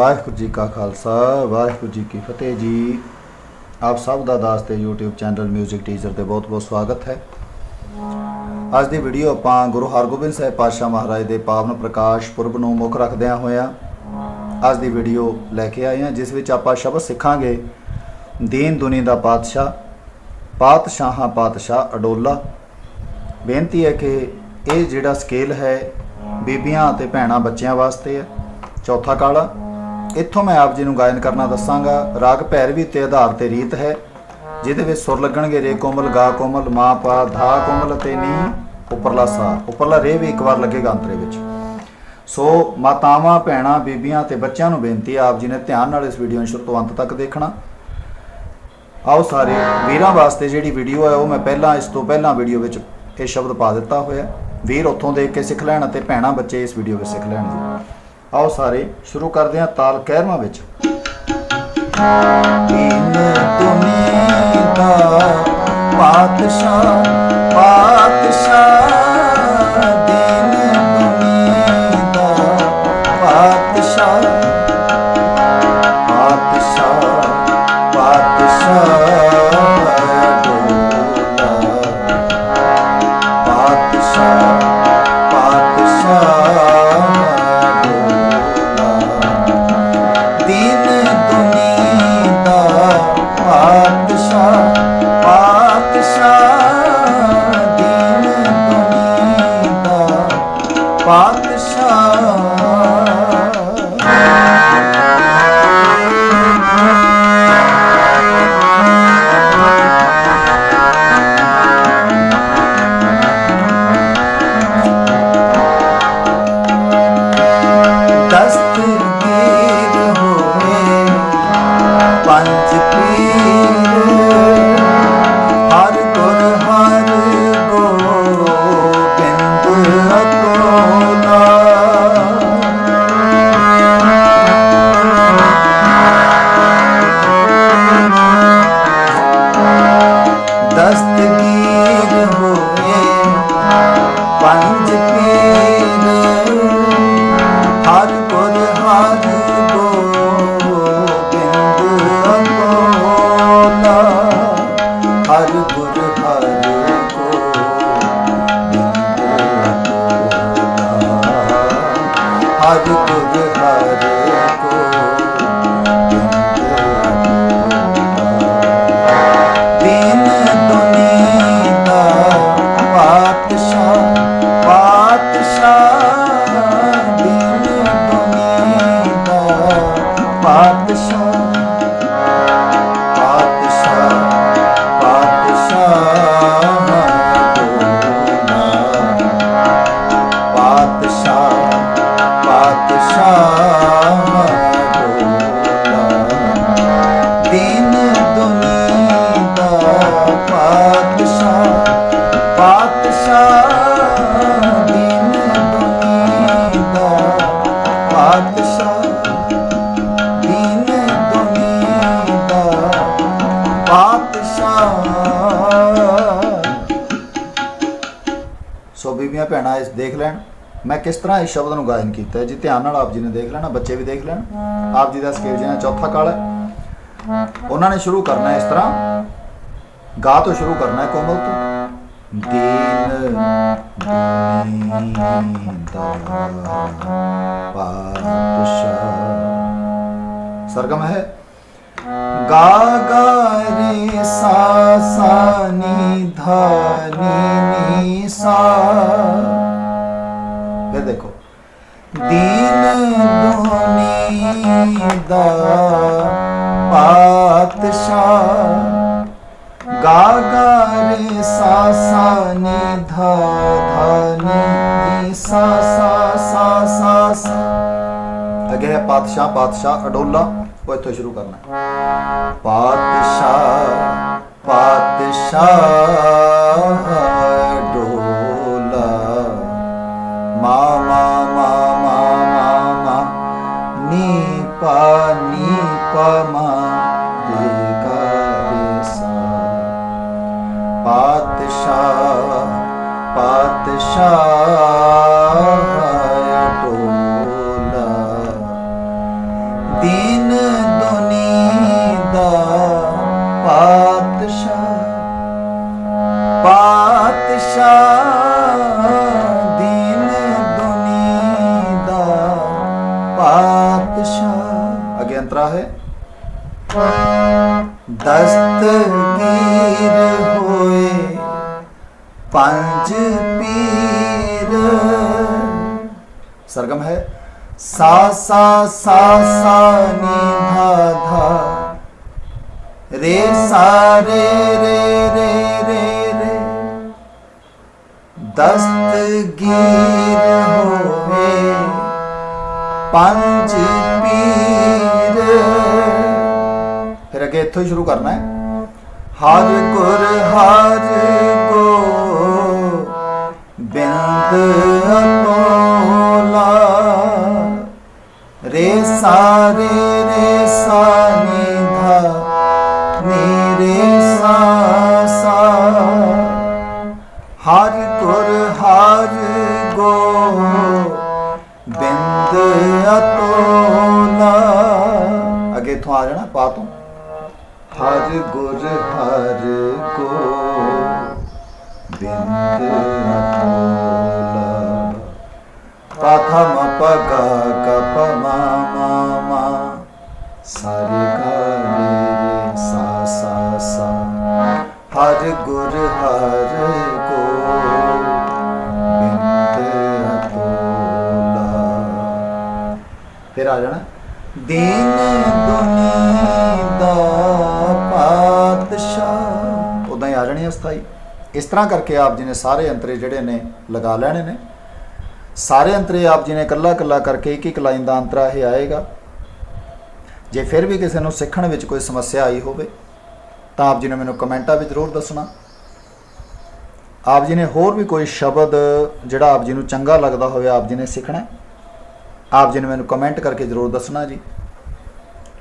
ਵਾਹਿਗੁਰੂ ਜੀ ਕਾ ਖਾਲਸਾ, ਵਾਹਿਗੁਰੂ ਜੀ ਕੀ ਫਤਿਹ ਜੀ। ਆਪ ਸਭ ਦਾ ਦਾਸ ਤੇ YouTube ਚੈਨਲ 뮤직 ਟੀਚਰ ਤੇ ਬਹੁਤ-ਬਹੁਤ ਸਵਾਗਤ ਹੈ। ਅੱਜ ਦੀ ਵੀਡੀਓ ਆਪਾਂ ਗੁਰੂ ਹਰਗੋਬਿੰਦ ਸਾਹਿਬ ਪਾਤਸ਼ਾਹ ਮਹਾਰਾਜ ਦੇ ਪਾਵਨ ਪ੍ਰਕਾਸ਼ ਪੁਰਬ ਨੂੰ ਮੁੱਖ ਰੱਖਦਿਆਂ ਹੋਇਆਂ ਅੱਜ ਦੀ ਵੀਡੀਓ ਲੈ ਕੇ ਆਏ ਹਾਂ, ਜਿਸ ਵਿੱਚ ਆਪਾਂ ਸ਼ਬਦ ਸਿੱਖਾਂਗੇ। ਦੀਨ ਦੁਨੀ ਦਾ ਪਾਤਸ਼ਾਹ, ਪਾਤਸ਼ਾਹਾਂ ਪਾਤਸ਼ਾਹ ਅਡੋਲਾ। ਬੇਨਤੀ ਹੈ ਕਿ ਇਹ ਜਿਹੜਾ ਸਕੇਲ ਹੈ ਬੀਬੀਆਂ ਅਤੇ ਭੈਣਾਂ ਬੱਚਿਆਂ ਵਾਸਤੇ ਹੈ। ਚੌਥਾ ਕਾਲਾ ਇੱਥੋਂ ਮੈਂ ਆਪ ਜੀ ਨੂੰ ਗਾਇਨ ਕਰਨਾ ਦੱਸਾਂਗਾ। ਰਾਗ ਭੈਰਵੀ ਤੇ ਆਧਾਰ ਤੇ ਰੀਤ ਹੈ, ਜਿਹਦੇ ਵਿੱਚ ਸੁਰ ਲੱਗਣਗੇ ਰੇ ਕੋਮਲ, ਗਾ ਕੋਮਲ, ਮਾ ਪਾ, ਧਾ ਕੋਮਲ ਤੇ ਨੀ, ਉੱਪਰਲਾ ਸਾ ਉੱਪਰਲਾ ਰੇ ਵੀ ਇੱਕ ਵਾਰ ਲੱਗੇਗਾ ਅੰਤਰੇ ਵਿੱਚ। ਸੋ ਮਾਤਾਵਾਂ, ਭੈਣਾਂ, ਬੀਬੀਆਂ ਤੇ ਬੱਚਿਆਂ ਨੂੰ ਬੇਨਤੀ ਹੈ ਆਪ ਜੀ ਨੇ ਧਿਆਨ ਨਾਲ ਇਸ ਵੀਡੀਓ ਨੂੰ ਸ਼ੁਰੂ ਤੋਂ ਅੰਤ ਤੱਕ ਦੇਖਣਾ। ਆਓ ਸਾਰੇ ਵੀਰਾਂ ਵਾਸਤੇ ਜਿਹੜੀ ਵੀਡੀਓ ਹੈ ਉਹ ਮੈਂ ਪਹਿਲਾਂ, ਇਸ ਤੋਂ ਪਹਿਲਾਂ ਵੀਡੀਓ ਵਿੱਚ ਇਹ ਸ਼ਬਦ ਪਾ ਦਿੱਤਾ ਹੋਇਆ ਵੀਰ ਉੱਥੋਂ ਦੇਖ ਕੇ ਸਿੱਖ ਲੈਣ ਅਤੇ ਭੈਣਾਂ, ਬੱਚੇ ਇਸ ਵੀਡੀਓ ਵਿੱਚ ਸਿੱਖ ਲੈਣਗੇ ਆਓ ਸਾਰੇ ਸ਼ੁਰੂ ਕਰਦੇ ਹਾਂ ਤਾਲ ਕਹਿਰਵਾਂ ਵਿੱਚ। ਦੀਨ ਤੁਮੀ ਦਾ ਪਾਤਸ਼ਾਹ ਦਸਤਗੀਰ ਹੋਏ। ਪੰਜ ਪੀਰ ਹਰ ਗੁਰ ਹਰ ਗੋਬਿੰਦ ਅਤੋਲਾ ਹਰ ਗੁਰ ਹਰ ਗੋਬਿੰਦ ਪਾਤਸ਼ਾਹ ਦੀਨ ਦੁਨੀ ਦਾ ਪਾਤਸ਼ਾਹ ਦੀਨ ਦੁਨੀ ਦਾ ਪਾਤਸ਼ਾਹ ਸੋ ਬੀਬੀਆਂ ਭੈਣਾਂ ਇਸ ਦੇਖ ਲੈਣ। ਮੈਂ ਕਿਸ ਤਰ੍ਹਾਂ ਇਸ ਸ਼ਬਦ ਨੂੰ ਗਾਇਨ ਕੀਤਾ ਜੀ ਧਿਆਨ ਨਾਲ ਆਪ ਜੀ ਨੇ ਦੇਖ ਲੈਣਾ, ਬੱਚੇ ਵੀ ਦੇਖ ਲੈਣ। ਆਪ ਜੀ ਦਾ ਸਕੇਲ ਜਿਹਨਾਂ ਚੌਥਾ ਕਾਲ ਹੈ। ਉਹਨਾਂ ਨੇ ਸ਼ੁਰੂ ਕਰਨਾ ਇਸ ਤਰ੍ਹਾਂ। ਗਾ ਤੋਂ ਸ਼ੁਰੂ ਕਰਨਾ ਹੈ ਕੋਮਲ ਤੋਂ। ਦੀਨ ਪਾਤਸ਼ਾਹ ਸਰਗਮ ਹੈ ਗਾ ਗਾ ਰੇ ਸਾ ਸਾ ਨੀ ਧਾ ਨੀ ਨੀ ਸਾ ਫਿਰ ਦੇਖੋ ਦੀਨ ਦੁਨੀ ਦਾ ਪਾਤਸ਼ਾਹ ਗਾ ਗਾ ਰੇ ਸਾ ਸਾ ਨੀ ਧਾ ਧਾ ਨੀ ਨੀ ਸਾ ਸਾ ਸਾ ਅੱਗੇ ਹੈ ਪਾਤਸ਼ਾਹ ਪਾਤਸ਼ਾਹ ਅਡੋਲਾ ਉਹ ਇੱਥੋਂ ਸ਼ੁਰੂ ਕਰਨਾ ਹੈ। ਪਾਤਸ਼ਾਹ ਪਾਤਸ਼ਾਹ ਪਾਤਸ਼ਾਹ ਸਰਗਮ ਹੈ। ਸਾ ਸਾ ਸਾ ਸਾ, ਨੀ, ਧਾ ਧਾ। ਰੇ, ਸਾ, ਰੇ ਰੇ ਰੇ ਰੇ ਰੇ। ਦਸਤਗੀਰ ਹੋਵੇ। ਪੰਜ ਪੀਰ। ਫਿਰ ਅੱਗੇ ਇੱਥੋਂ ਹੀ ਸ਼ੁਰੂ ਕਰਨਾ ਹਰ ਗੁਰ, ਹਰ ਕੋ। ਬਿੰਦ ਅਤੋਲਾ ਰੇ ਸਾ ਰੇ ਰੇ ਧਾ ਨੀ ਸਾ ਸਾ ਹਰ ਗੁਰ ਹਰ ਗੋ ਬਿੰਦ ਅਤੋਲਾ ਅੱਗੇ ਇਥੋਂ ਆ ਜਾਣਾ ਪਾ ਤੋਂ ਹਰ ਗੁਰ ਹਰ ਗੋ ਬਿੰਦ ਅਤੋਲਾ ਪਾਥਾ ਪਗਾ ਫਿਰ ਆ ਜਾਣਾ। ਦੀਨ ਦੁਨੀ ਦਾ ਪਾਤਸ਼ਾਹ। ਉਦਾਂ ਹੀ ਆ ਜਾਣੀ ਹੈ ਇਸ ਤਰ੍ਹਾਂ ਕਰਕੇ ਆਪ ਜੀ ਨੇ ਸਾਰੇ ਅੰਤਰੇ ਜਿਹੜੇ ਨੇ ਲਗਾ ਲੈਣੇ ਨੇ। ਸਾਰੇ ਅੰਤਰੇ ਆਪ ਜੀ ਨੇ ਇਕੱਲਾ ਇਕੱਲਾ ਕਰਕੇ ਇੱਕ ਇੱਕ ਲਾਈਨ ਦਾ ਅੰਤਰਾ ਇਹ ਆਏਗਾ। ਜੇ ਫਿਰ ਵੀ ਕਿਸੇ ਨੂੰ ਸਿੱਖਣ ਵਿੱਚ ਕੋਈ ਸਮੱਸਿਆ ਆਈ ਹੋਵੇ, ਤਾਂ ਆਪ ਜੀ ਨੇ ਮੈਨੂੰ ਕਮੈਂਟਾਂ ਵਿੱਚ ਜ਼ਰੂਰ ਦੱਸਣਾ। ਆਪ ਜੀ ਨੇ ਹੋਰ ਵੀ ਕੋਈ ਸ਼ਬਦ ਜਿਹੜਾ ਆਪ ਜੀ ਨੂੰ ਚੰਗਾ ਲੱਗਦਾ ਹੋਵੇ, ਆਪ ਜੀ ਨੇ ਸਿੱਖਣਾ ਆਪ ਜੀ ਨੇ ਮੈਨੂੰ ਕਮੈਂਟ ਕਰਕੇ ਜ਼ਰੂਰ ਦੱਸਣਾ ਜੀ।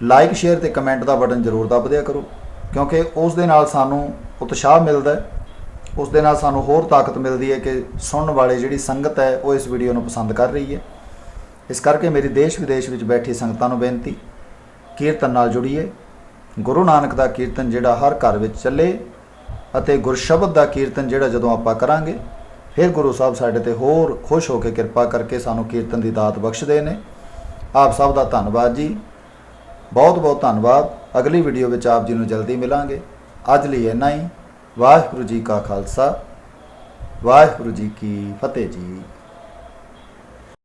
ਲਾਈਕ ਸ਼ੇਅਰ ਤੇ ਕਮੈਂਟ ਦਾ ਬਟਨ ਜ਼ਰੂਰ ਦਬ ਦਿਆ ਕਰੋ, ਕਿਉਂਕਿ ਉਸ ਦੇ ਨਾਲ ਸਾਨੂੰ ਉਤਸ਼ਾਹ ਮਿਲਦਾ ਹੈ। ਉਸ ਦੇ ਨਾਲ ਸਾਨੂੰ ਹੋਰ ਤਾਕਤ ਮਿਲਦੀ ਹੈ ਕਿ ਸੁਣਨ ਵਾਲੇ ਜਿਹੜੀ ਸੰਗਤ ਹੈ, ਉਹ ਇਸ ਵੀਡੀਓ ਨੂੰ ਪਸੰਦ ਕਰ ਰਹੀ ਹੈ। ਇਸ ਕਰਕੇ ਮੇਰੀ ਦੇਸ਼ ਵਿਦੇਸ਼ ਵਿੱਚ ਬੈਠੀ ਸੰਗਤਾਂ ਨੂੰ ਬੇਨਤੀ, ਕੀਰਤਨ ਨਾਲ ਜੁੜੀਏ। ਗੁਰੂ ਨਾਨਕ ਦਾ ਕੀਰਤਨ ਜਿਹੜਾ ਹਰ ਘਰ ਵਿੱਚ ਚੱਲੇ ਅਤੇ ਗੁਰਸ਼ਬਦ ਦਾ ਕੀਰਤਨ ਜਿਹੜਾ ਜਦੋਂ ਆਪਾਂ ਕਰਾਂਗੇ ਫਿਰ ਗੁਰੂ ਸਾਹਿਬ ਸਾਡੇ ਤੇ ਹੋਰ ਖੁਸ਼ ਹੋ ਕੇ ਕਿਰਪਾ ਕਰਕੇ ਸਾਨੂੰ ਕੀਰਤਨ ਦੀ ਦਾਤ ਬਖਸ਼ਦੇ ਨੇ। ਆਪ ਸਭ ਦਾ ਧੰਨਵਾਦ ਜੀ। ਬਹੁਤ ਬਹੁਤ ਧੰਨਵਾਦ। ਅਗਲੀ ਵੀਡੀਓ ਵਿੱਚ ਆਪ ਜੀ ਨੂੰ ਜਲਦੀ ਮਿਲਾਂਗੇ। ਅੱਜ ਲਈ ਇੰਨਾ ਹੀ। ਵਾਹਿਗੁਰੂ ਜੀ ਕਾ ਖਾਲਸਾ। ਵਾਹਿਗੁਰੂ ਜੀ ਕੀ ਫਤਿਹ ਜੀ।